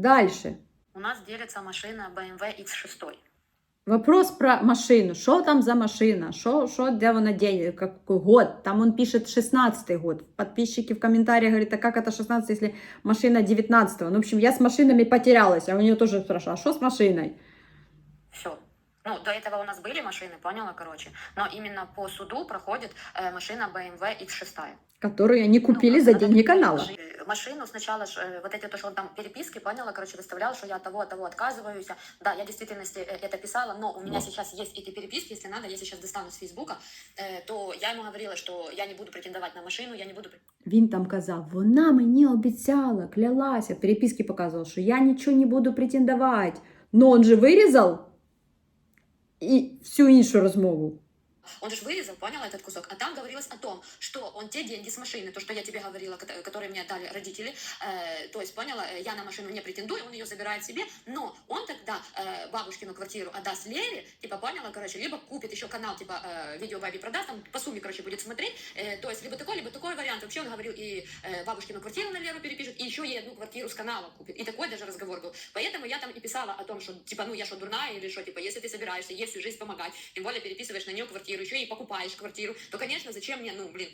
Дальше. У нас делится машина BMW X6. Вопрос про машину. Що там за машина? Що, що де вона день? Какой год? Там он пишет 16 год. Подписчики в комментариях говорят, а как это 16, если машина 19 Ну, в общем, я с машинами потерялась. А у нее тоже спрашивала, а что с машиной? Все. Ну, до этого у нас были машины, поняла, короче. Но именно по суду проходит э, машина BMW X6. Которую они купили Ну, за она деньги так, канала. э, Машину сначала, ж, э, вот эти, то, что он там переписки, поняла, короче, выставлял, что я от того, от того отказываюсь. Да, я в действительности э, это писала, но у меня сейчас есть эти переписки, если надо, я сейчас достану с Фейсбука, э, то я ему говорила, что я не буду претендовать на машину, я не буду... пре- Він там казав, вона мені обіцяла, клялася, в переписке показував, що я нічого не буду претендувати. Но он же вирізав і всю іншу розмову. Он же вырезал, поняла этот кусок, а там говорилось о том, что он те деньги с машины, то, что я тебе говорила, кото- которые мне дали родители, э, то есть, поняла, э, я на машину не претендую, он ее забирает себе, но он тогда э, бабушкину квартиру отдаст Лере, типа, поняла, короче, либо купит еще канал, типа, э, видео бабе продаст, там по сумме, короче, будет смотреть, э, то есть, либо такой, либо такой вариант. Вообще он говорил, и э, бабушкину квартиру на Леру перепишет, и еще ей одну квартиру с канала купит. И такой даже разговор был. Поэтому я там и писала о том, что, типа, ну, я что, дурная, или что, типа, если ты собираешься ей всю жизнь помогать, тем более переписываешь на нее квартиру, еще и покупаешь квартиру, то, конечно, зачем мне, ну, блин,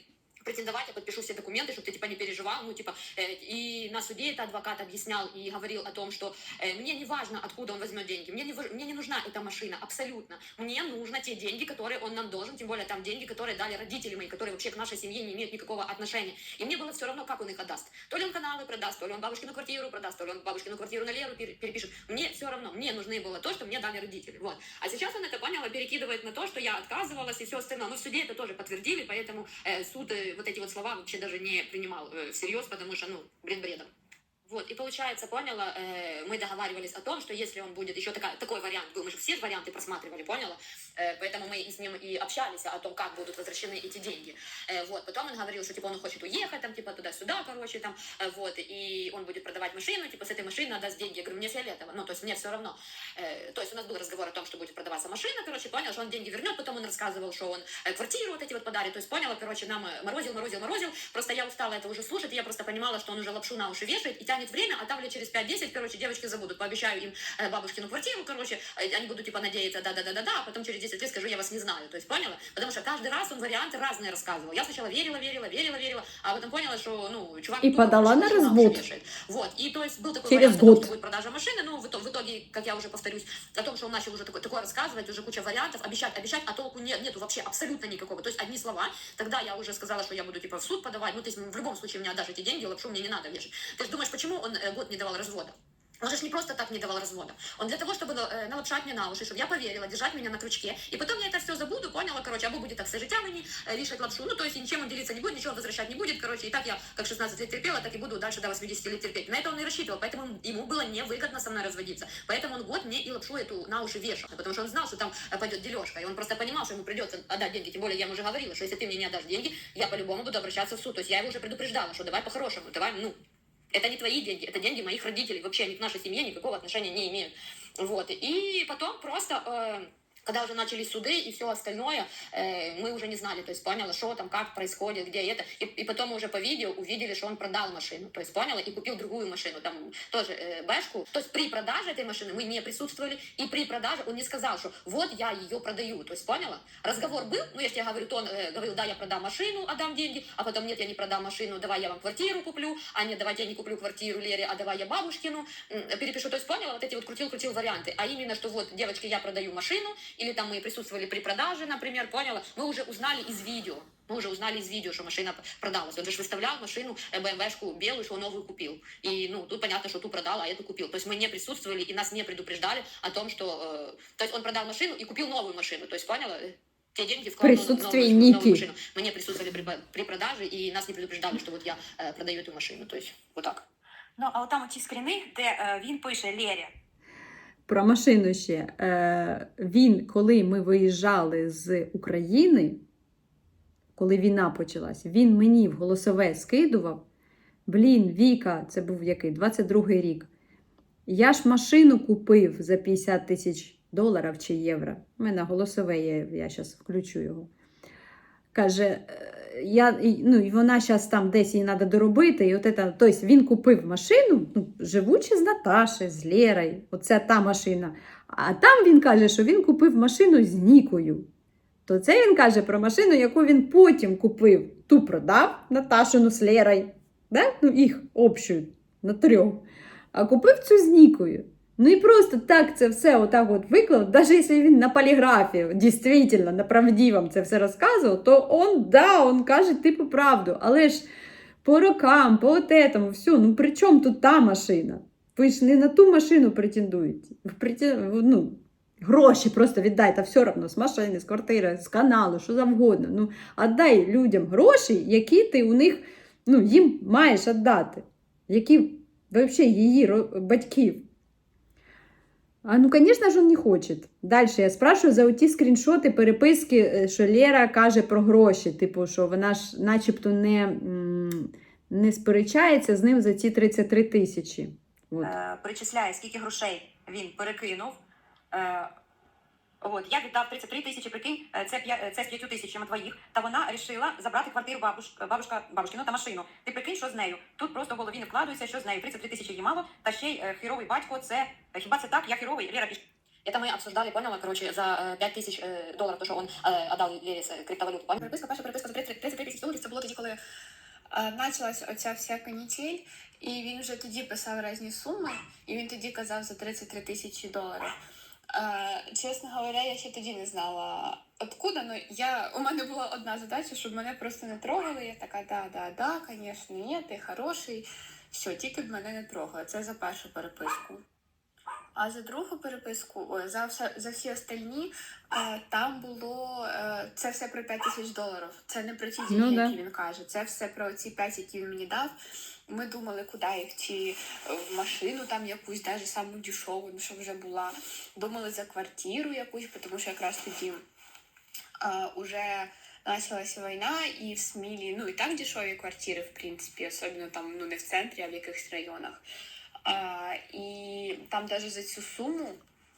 претендовать, я подпишу все документы, чтобы ты, типа, не переживал, ну, типа, э, и на суде это адвокат объяснял и говорил о том, что э, мне не важно, откуда он возьмет деньги, мне не, мне не нужна эта машина, абсолютно, мне нужно те деньги, которые он нам должен, тем более там деньги, которые дали родители мои, которые вообще к нашей семье не имеют никакого отношения, и мне было все равно, как он их отдаст, то ли он каналы продаст, то ли он бабушкину квартиру продаст, то ли он бабушкину квартиру на Леру пере- перепишет, мне все равно, мне нужны было то, что мне дали родители, вот, а сейчас он это понял и перекидывает на то, что я отказывалась и все остальное. Но в суде это тоже подтвердили, поэтому э, суд э, вот эти вот слова вообще даже не принимал э, всерьез, потому что, ну, бред бредом. Вот, и получается, поняла, э, мы договаривались о том, что если он будет, еще такая, такой вариант был, мы же все варианты просматривали, поняла? Э, поэтому мы с ним и общались о том, как будут возвращены эти деньги. Э, вот, потом он говорил, что типа он хочет уехать, там, типа туда-сюда, короче, там, э, вот, и он будет продавать машину, типа с этой машины отдаст деньги. Я говорю, мне фиолетово, ну, то есть мне все равно. Э, то есть у нас был разговор о том, что будет продаваться машина, короче, понял, что он деньги вернет, потом он рассказывал, что он э, квартиру вот эти вот подарит, то есть поняла, короче, нам э, морозил, морозил, морозил, просто я устала это уже слушать, и я просто понимала, что он уже лапшу на уши вешает и тянет время, а там лет через 5-10, короче, девочки забудут, пообещаю им э, бабушкину квартиру, короче, э, они будут типа надеяться, да-да-да-да-да, а потом через 10 лет скажу, я вас не знаю, то есть поняла, потому что каждый раз он варианты разные рассказывал, я сначала верила, верила, верила, верила, а потом поняла, что, ну, чувак... И подала на развод. Вот, и то есть был такой Через вариант, том, год. что будет продажа машины, но в итоге, в итоге, как я уже повторюсь, о том, что он начал уже такое, такое рассказывать, уже куча вариантов, обещать, обещать, а толку нет, нету вообще абсолютно никакого. То есть одни слова, тогда я уже сказала, что я буду типа в суд подавать, ну, то есть в любом случае мне отдашь эти деньги, лапшу мне не надо вешать. Ты же думаешь, почему он э, год не давал развода? Он же не просто так не давал развода. Он для того, чтобы э, налапшать мне на уши, чтобы я поверила, держать меня на крючке. И потом я это все забуду, поняла, короче, або будет так все життя мені лапшу. Ну, то есть ничем он делиться не будет, ничего возвращать не будет. Короче, и так я как 16 лет терпела, так и буду дальше до 80 лет терпеть. На это он и рассчитывал, поэтому ему было невыгодно со мной разводиться. Поэтому он год мне и лапшу эту на уши вешал. Потому что он знал, что там э, пойдет дележка. И он просто понимал, что ему придется отдать деньги. Тем более я ему уже говорила, что если ты мне не отдашь деньги, я по-любому буду обращаться в суд. То есть я его уже предупреждала, что давай по-хорошему, давай, ну, это не твои деньги, это деньги моих родителей. Вообще они к нашей семье никакого отношения не имеют. Вот. И потом просто, э, когда уже начались суды и все остальное, э, мы уже не знали, то есть поняла, что там, как происходит, где это. И, и потом мы уже по видео увидели, что он продал машину, то есть поняла, и купил другую машину, там тоже э, бэшку. То есть при продаже этой машины мы не присутствовали, и при продаже он не сказал, что вот я ее продаю, то есть поняла. Разговор был, ну я же тебе говорю, то он э, говорил, да, я продам машину, отдам деньги, а потом нет, я не продам машину, давай я вам квартиру куплю, а нет, давайте я не куплю квартиру Лере, а давай я бабушкину м, перепишу. То есть поняла, вот эти вот крутил-крутил варианты. А именно, что вот, девочки, я продаю машину, или там мы присутствовали при продаже, например, поняла, мы уже узнали из видео. Мы уже узнали из видео, что машина продалась. Он же ж выставлял машину э, БМВшку белую, что он новую купил. И, ну, тут понятно, что ту продал, а эту купил. То есть мы не присутствовали и нас не предупреждали о том, что... э, то есть он продал машину и купил новую машину. То есть, поняла? Э, Те деньги вкладывал в новую, Присутствие новую Ники. машину. Мы не присутствовали при, при продаже, и нас не предупреждали, что вот я э, продаю эту машину. То есть, вот так. Ну, а от там ті скріни, де е, він пише Лєрі. про машину ще. Е, він, коли ми виїжджали з України, коли війна почалась, він мені в голосове скидував. Блін, Віка, це був який? 22-й рік. Я ж машину купив за 50 тисяч доларів чи євро. У мене голосове є, я зараз включу його. Каже, «Е, я, ну, і вона зараз там десь їй треба доробити. І от это, тобто він купив машину, ну, живучи з Наташею, з Лєрою, оце та машина. А там він каже, що він купив машину з Нікою. То це він каже про машину, яку він потім купив. Ту продав Наташину з Лєрою, да? ну, їх общу на трьох. А купив цю з Нікою. Ну і просто так це все отак от виклав, навіть якщо він на поліграфі дійсно, на правдивом це все розказував, то он, да, он каже типу правду. Але ж по рокам, по от этому, все, ну при чому тут та машина? Ви ж не на ту машину претендуєте. Ну, гроші просто віддайте, все одно з машини, з квартири, з каналу, що завгодно. Ну, віддай людям гроші, які ти у них ну, їм маєш віддати, які взагалі її батьків. А ну, конечно же, он не хочет. Дальше я спрашиваю за оті скріншоти, переписки, що Лера каже про гроші. Типу, що вона ж начебто не, не сперечається з ним за ці 33 тисячі. Е, перечисляє, скільки грошей він перекинув. Е, От, я віддав 33 тисячі, прикинь, е, це, п'я- е, це з 5 тисячами твоїх, та вона вирішила забрати квартиру бабуш, бабушка, бабушкину та машину. Ти прикинь, що з нею? Тут просто в голові не вкладується, що з нею. 33 тисячі їй мало, та ще й е, хіровий батько, це, е, хіба це так? Я хіровий, Лера піш- Это мы обсуждали, поняла, короче, за э, 5 тисяч э, доларів, то, що он э, отдал Лері з криптовалюту. Поняла? Переписка, перша переписка за 30 33 тисячі доларів. Це було тоді, коли е, почалась оця вся канітель, і він вже тоді писав різні суми, і він тоді казав за 33 тисячі доларів. Чесно говоря, я ще тоді не знала откуда, но я, у мене була одна задача, щоб мене просто не трогали. Я така, да, да, да, звісно, ні, ти хороший. Все, тільки б мене не трогали. Це за першу переписку. А за другу переписку, ой, за, все, за всі остальні, е, там було е, це все про 5 тисяч доларів. Це не про ті Ну, деньги, да. які він каже. Це все про ці 5, які він мені дав. Ми думали, куди їх чи е, в машину там якусь, навіть саму дешеву, ну, щоб вже була. Думали за квартиру якусь, тому що якраз тоді е, уже почалася війна, і в Смілі, ну і так дешеві квартири, в принципі, особливо там ну не в центрі, а в якихось районах. А, і там навіть за цю суму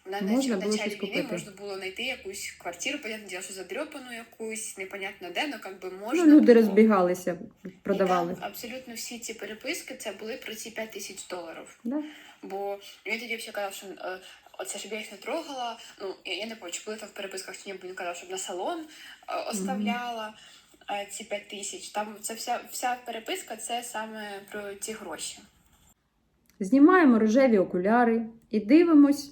на Можна було щось війни купити. можна було знайти якусь квартиру, понятне діло, що задрьопану якусь, непонятно де, ну як би Ну, люди було. розбігалися, продавали. І там абсолютно всі ці переписки це були про ці 5 тисяч доларів. Да. Бо він тоді ще казав, що е, оце щоб я їх не трогала. Ну я, я не пам'ятаю, чи були там в переписках чи ні, бо він казав, щоб на салон е, оставляла е, ці 5 тисяч. Там це вся, вся переписка це саме про ці гроші. Знімаємо рожеві окуляри і дивимось,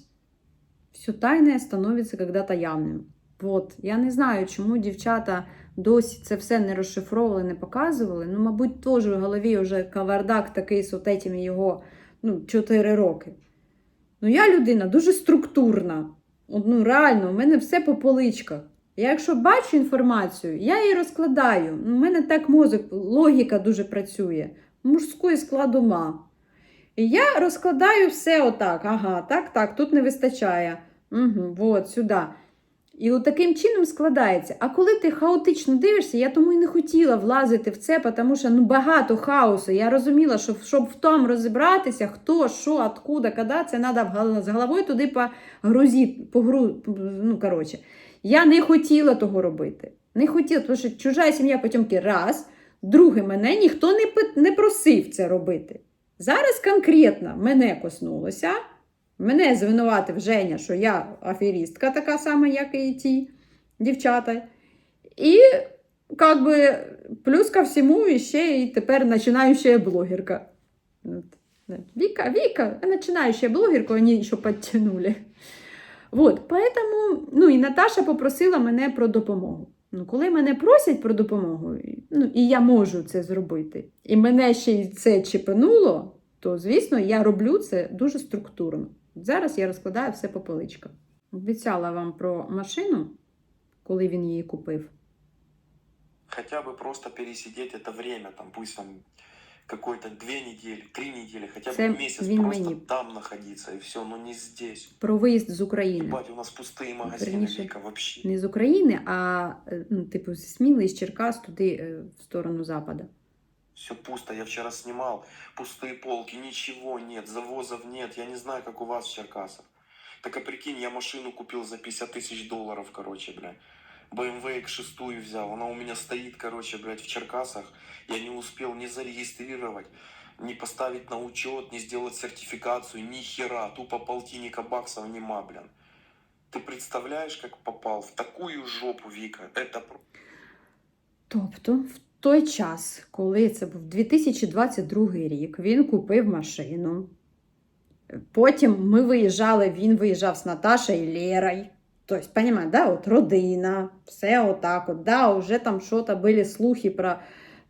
все тайне становиться когда-то явним. От, я не знаю, чому дівчата досі це все не розшифровували, не показували. Ну, мабуть, теж в голові вже кавардак такий з отетіми його ну, 4 роки. Ну, я людина дуже структурна. Ну, реально, у мене все по поличках. Я якщо бачу інформацію, я її розкладаю. У мене так мозок, логіка дуже працює. Мужський склад ума. І я розкладаю все отак. Ага, так, так, тут не вистачає. Угу, от, сюди. І от таким чином складається. А коли ти хаотично дивишся, я тому і не хотіла влазити в це, тому що ну, багато хаосу. Я розуміла, що щоб в тому розібратися, хто, що, откуда, коли, це треба з головою туди погрузити, погру... ну, коротше. Я не хотіла того робити. Не хотіла, тому що чужа сім'я потімки раз, друге, мене ніхто не, не просив це робити. Зараз конкретно мене коснулося. Мене звинуватив Женя, що я аферістка, така сама, як і ті дівчата. І как би, плюс ко всьому і ще і тепер починаюча блогерка. Віка, Віка, починаюча блогерка, вони ще підтягнули. Вот, поэтому, ну і Наташа попросила мене про допомогу. Ну, коли мене просять про допомогу, ну, і я можу це зробити, і мене ще й це чіпануло, то, звісно, я роблю це дуже структурно. Зараз я розкладаю все по поличкам. Обіцяла вам про машину, коли він її купив. хотя бы просто пересидеть это время, там, пусть там какой-то две недели, три недели, хотя Це бы месяц він просто мені. там находиться, и все, но не здесь. Про виїзд з України. Ебать, у нас пустые магазины, Вернее, Вика, вообще. Не з України, а е, ну, типу, зі Сміли, з Черкас туди, е, в сторону Запада. Все пусто, я вчера снимал, пустые полки, ничего нет, завозов нет, я не знаю, как у вас в Черкасах. Так а прикинь, я машину купил за 50 тысяч долларов, короче, бля. BMW X6 взял. Она у меня стоит, короче, блядь, в Черкасах. Я не успел ни зарегистрировать, ни поставить на учет, ни сделать сертификацию, ни хера. Тупо полтинника баксов нема, блин. Ты представляешь, как попал в такую жопу, Вика? Это Тобто, в той час, коли це був 2022 рік, він купив машину. Потім ми виїжджали, він виїжджав з Наташею і Лерою. Тобто, понимаете, да, от родина, все отак от, да, вже там що-то були слухи про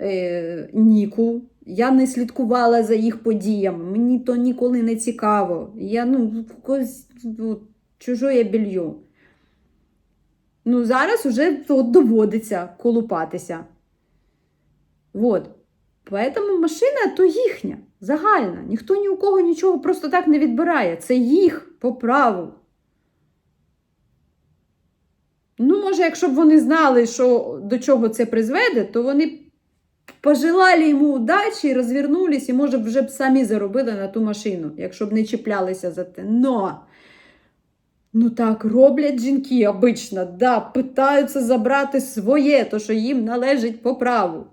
е, Ніку. Я не слідкувала за їх подіями, мені то ніколи не цікаво. Я, ну, якось, от, чужое белье. Ну, зараз вже от доводиться колупатися. Вот. Поэтому машина то їхня, загальна. Ніхто ні у кого нічого просто так не відбирає. Це їх по праву. Ну, може, якщо б вони знали, що до чого це призведе, то вони пожелали йому удачі, розвернулись і, може, вже б самі заробили на ту машину, якщо б не чіплялися за те. Но Ну так роблять жінки обично, да, питаються забрати своє, то що їм належить по праву.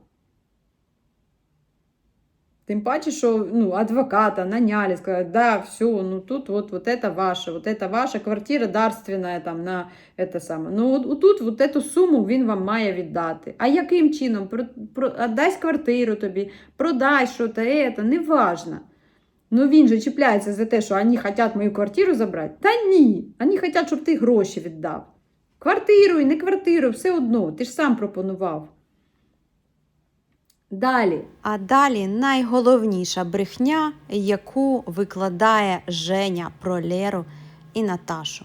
Тим паче, що ну, адвоката наняли, сказали, да, все, ну тут вот, вот это ваше, вот это ваша квартира дарственная там на это саме. Ну, от, отут вот эту суму він вам має віддати. А яким чином? Про, про, отдасть квартиру тобі, продай що то это, неважно. Ну він же чіпляється за те, що вони хочуть мою квартиру забрати. Та ні, вони хочуть, щоб ти гроші віддав. Квартиру і не квартиру, все одно, ти ж сам пропонував. Далі. А далі найголовніша брехня, яку викладає Женя про Леру і Наташу.